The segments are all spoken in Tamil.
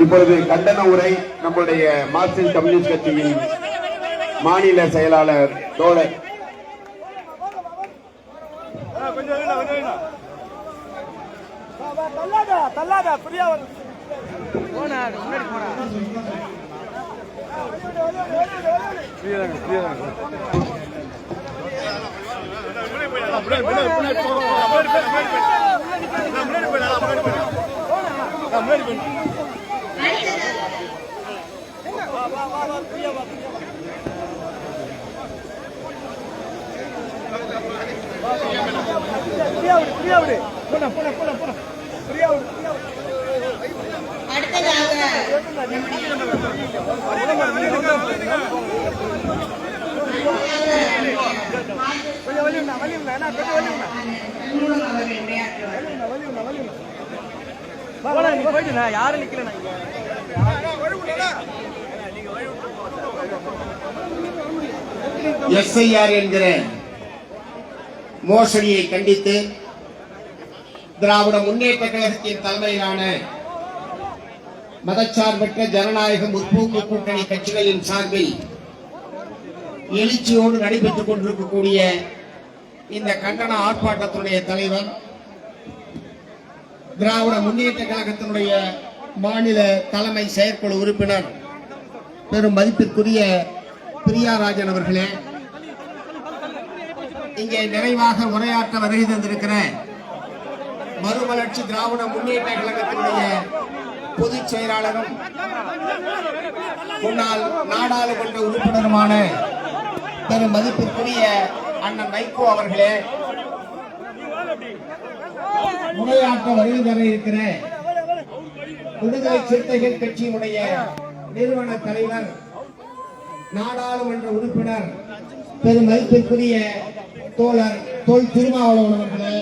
இப்பொழுது கண்டன உரை நம்முடைய மார்க்சிஸ்ட் கம்யூனிஸ்ட் கட்சியின் மாநில செயலாளர் தோழர். தள்ளாத தள்ளாத ஃப்ரீயா வந்து போனா முன்னாடி போனா கொஞ்சம் வலியுண்ணா உண்ணா என்ன கொஞ்சம் வலியுண்ணா வலியுண்ணா வலியுண்ணா அவர்கள் உரையாற்றுவார் போனா நீ போயிட்டு நான் யாரும் நிக்கல நான் எஸ்ஐஆர் என்கிற மோசடியை கண்டித்து திராவிட முன்னேற்ற கழகத்தின் தலைமையிலான மதச்சார்பற்ற ஜனநாயக முற்போக்கு கூட்டணி கட்சிகளின் சார்பில் எழுச்சியோடு நடைபெற்றுக் கொண்டிருக்கக்கூடிய இந்த கண்டன ஆர்ப்பாட்டத்துடைய தலைவர் திராவிட முன்னேற்ற கழகத்தினுடைய மாநில தலைமை செயற்குழு உறுப்பினர் பெரும் மதிப்பிற்குரிய பிரியாராஜன் அவர்களே இங்கே நிறைவாக உரையாற்ற வருகை தந்திருக்கிற மறுமலர்ச்சி திராவிட முன்னேற்ற கழகத்தினுடைய பொதுச் செயலாளரும் முன்னாள் நாடாளுமன்ற உறுப்பினருமான பெரும் மதிப்பிற்குரிய அண்ணன் வைகோ அவர்களே உரையாற்ற வருகை தர இருக்கிற விடுதலை சிறுத்தைகள் கட்சியினுடைய நிறுவன தலைவர் நாடாளுமன்ற உறுப்பினர் பெரும் மதிப்பிற்குரிய தோழர் தொல் திருமாவளவன் அவர்களே.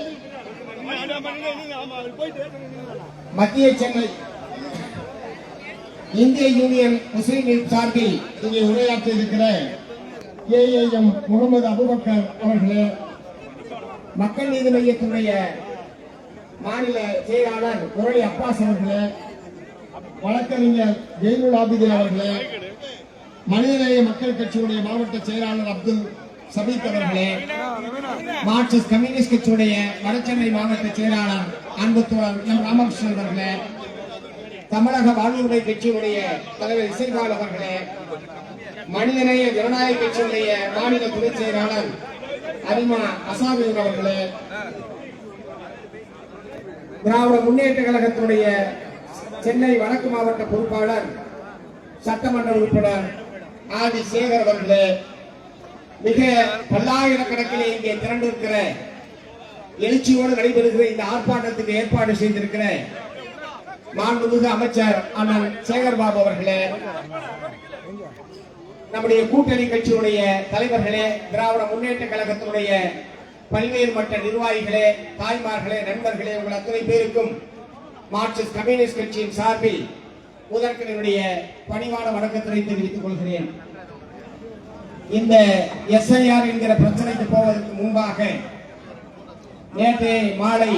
மத்திய சென்னை இந்திய யூனியன் முஸ்லீம் லீக் சார்பில் இங்கே உரையாற்ற இருக்கிற ஏஏஎம் முகமது அபுபக்கர் அவர்களே மக்கள் நீதி மையத்தினுடைய மாநில செயலாளர் முரளி அப்பாஸ் அவர்களே வழக்கறிஞர் ஜெய்னுல் ஆபிதீன் அவர்களே மனிதநேய மக்கள் கட்சியுடைய மாவட்ட செயலாளர் அப்துல் சபீத் அவர்களே மார்க்சிஸ்ட் கம்யூனிஸ்ட் கட்சியுடைய வடசென்னை மாவட்ட செயலாளர் அன்பு எம் ராமகிருஷ்ணன் அவர்களே தமிழக வாழ்வுமுறை கட்சியுடைய தலைவர் இசைபால் அவர்களே மனிதநேய ஜனநாயக கட்சியுடைய மாநில துணை செயலாளர் அரிமா அசாபீர் அவர்களே திராவிட முன்னேற்ற கழகத்தினுடைய சென்னை வடக்கு மாவட்ட பொறுப்பாளர் சட்டமன்ற உறுப்பினர் ஆதி சேகர் அவர்களே மிக பல்லாயிரக்கணக்கிலே இங்கே திரண்டிருக்கிற எழுச்சியோடு நடைபெறுகிற இந்த ஆர்ப்பாட்டத்துக்கு ஏற்பாடு செய்திருக்கிற மாண்புமிகு அமைச்சர் அண்ணன் சேகர் பாபு அவர்களே நம்முடைய கூட்டணி கட்சியுடைய தலைவர்களே திராவிட முன்னேற்ற கழகத்தினுடைய பல்வேறு மட்ட நிர்வாகிகளே தாய்மார்களே நண்பர்களே உங்கள் அத்தனை பேருக்கும் மார்க்சிஸ்ட் கம்யூனிஸ்ட் கட்சியின் சார்பில் முதற்கனுடைய பணிவான வணக்கத்தினை தெரிவித்துக் கொள்கிறேன். இந்த எஸ்ஐஆர் என்கிற பிரச்சனைக்கு போவதற்கு முன்பாக நேற்று மாலை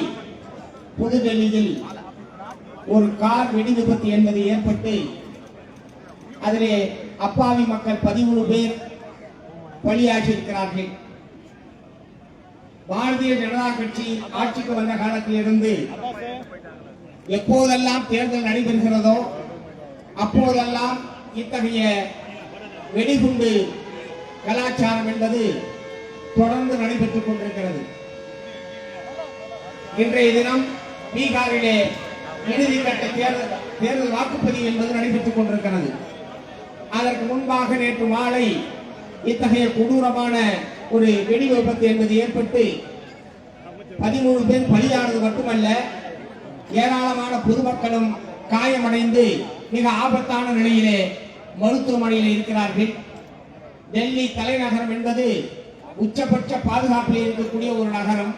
புதுடெல்லியில் ஒரு கார் வெடி விபத்து என்பது ஏற்பட்டு அதிலே அப்பாவி மக்கள் பதிமூணு பேர் பலியாகி இருக்கிறார்கள். பாரதிய ஜனதா கட்சி ஆட்சிக்கு வந்த காலத்திலிருந்து எப்போதெல்லாம் தேர்தல் நடைபெறுகிறதோ அப்போதெல்லாம் இத்தகைய வெடிகுண்டு கலாச்சாரம் என்பது தொடர்ந்து நடைபெற்றுக் கொண்டிருக்கிறது. இன்றைய தினம் பீகாரிலே இறுதிக்கட்ட தேர்தல் தேர்தல் வாக்குப்பதிவு என்பது நடைபெற்றுக் கொண்டிருக்கிறது. அதற்கு முன்பாக நேற்று மாலை இத்தகைய கொடூரமான ஒரு வெடி விபத்து என்பது ஏற்பட்டு பதிமூணு பேர் பலியானது மட்டுமல்ல ஏராளமான பொதுமக்களும் காயமடைந்து மிக ஆபத்தான நிலையிலே மருத்துவமனையில் இருக்கிறார்கள். டெல்லி தலைநகரம் என்பது உச்சபட்ச பாதுகாப்பில் இருக்கக்கூடிய ஒரு நகரம்.